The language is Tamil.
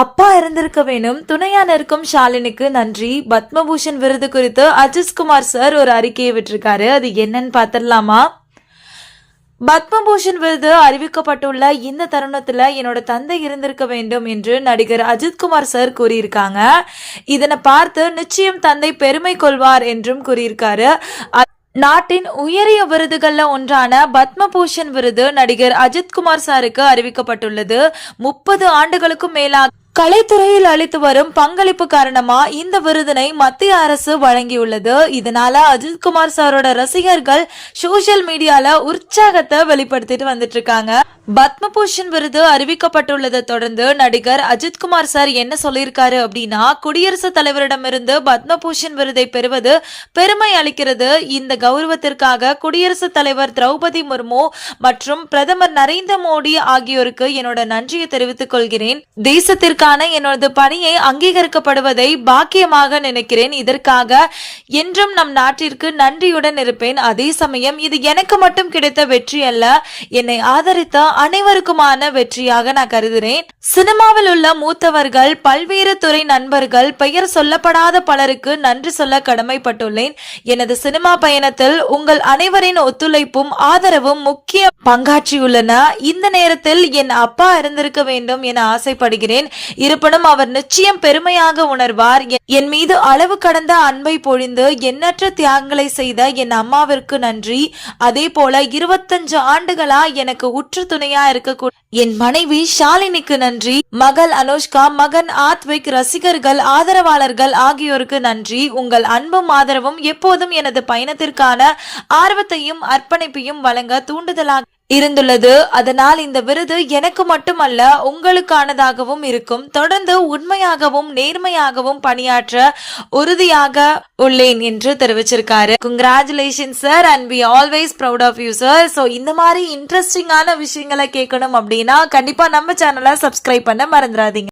அப்பா இருந்திருக்க வேணும். துணையா நிற்கும் ஷாலினிக்கு நன்றி. பத்மபூஷன் விருது குறித்து அஜித்குமார் சார் ஒரு அறிக்கையை விட்டிருக்காரு. அது என்னன்னு பார்த்துடலாமா? பத்மபூஷன் விருது அறிவிக்கப்பட்டுள்ள இந்த தருணத்துல என்னோட தந்தை இருந்திருக்க வேண்டும் என்று நடிகர் அஜித்குமார் சார் கூறியிருக்காங்க. இதனை பார்த்து நிச்சயம் தந்தை பெருமை கொள்வார் என்றும் கூறியிருக்காரு. நாட்டின் உயரிய விருதுகளில் ஒன்றான பத்மபூஷன் விருது நடிகர் அஜித்குமார் சாருக்கு அறிவிக்கப்பட்டுள்ளது. முப்பது ஆண்டுகளுக்கும் மேலாக கலைத்துறையில் அளித்து வரும் பங்களிப்பு காரணமா இந்த விருதினை மத்திய அரசு வழங்கியுள்ளது. இதனால அஜித்குமார் சாரோட ரசிகர்கள் சோஷியல் மீடியால உற்சாகத்தை வெளிப்படுத்திட்டு வந்துட்டு இருக்காங்க. பத்மபூஷன் விருது அறிவிக்கப்பட்டுள்ளதை தொடர்ந்து நடிகர் அஜித்குமார் சார் என்ன சொல்லியிருக்காரு அப்படின்னா குடியரசுத் தலைவரிடமிருந்து பத்மபூஷன் விருதை பெறுவது பெருமை அளிக்கிறது. இந்த கௌரவத்திற்காக குடியரசுத் தலைவர் திரௌபதி முர்மு மற்றும் பிரதமர் நரேந்திர மோடி ஆகியோருக்கு என்னோட நன்றியை தெரிவித்துக் கொள்கிறேன். தேசத்திற்கான என்னோட பணியை அங்கீகரிக்கப்படுவதை பாக்கியமாக நினைக்கிறேன். இதற்காக என்றும் நம் நாட்டிற்கு நன்றியுடன் இருப்பேன். அதே சமயம் இது எனக்கு மட்டும் கிடைத்த வெற்றி அல்ல. என்னை ஆதரித்த அனைவருக்குமான வெற்றியாக நான் கருதுகிறேன் சினிமாவில் உள்ள மூத்தவர்கள் பல்வேறு துறை நண்பர்கள் பெயர் சொல்லப்படாத பலருக்கு நன்றி சொல்ல கடமைப்பட்டுள்ளேன். எனது சினிமா பயணத்தில் உங்கள் அனைவரின் ஒத்துழைப்பும் ஆதரவும் முக்கிய பங்காற்றியுள்ளன. இந்த நேரத்தில் என் அப்பா இருந்திருக்க வேண்டும் என ஆசைப்படுகிறேன். இருப்பினும் அவர் நிச்சயம் பெருமையாக உணர்வார். என்- என் மீது அளவு கடந்த அன்பை பொழிந்து எண்ணற்ற தியாகங்களை செய்த என் அம்மாவிற்கு நன்றி. அதே போல இருபத்தஞ்சு ஆண்டுகளா எனக்கு உற்று துணையா இருக்கக்கூடிய என் மனைவி ஷாலினிக்கு நன்றி. மகள் அனுஷ்கா மகன் ஆத்விக் ரசிகர்கள் ஆதரவாளர்கள் ஆகியோருக்கு நன்றி. உங்கள் அன்பும் ஆதரவும் எப்போதும் எனது பயணத்திற்கான ஆர்வத்தையும் அர்ப்பணிப்பையும் வழங்க தூண்டுதலாக இருந்துள்ளது. அதனால் இந்த விருது எனக்கு மட்டுமல்ல உங்களுக்கானதாகவும் இருக்கும். தொடர்ந்து உண்மையாகவும் நேர்மையாகவும் பணியாற்ற உறுதியாக உள்ளேன் என்று தெரிவிச்சிருக்காரு. Congratulation sir and we always proud of you sir so இந்த மாதிரி இன்ட்ரெஸ்டிங்கான விஷயங்களை கேட்கணும் அப்படின்னா கண்டிப்பா நம்ம சேனலை சப்ஸ்கிரைப் பண்ண மறந்துடாதீங்க.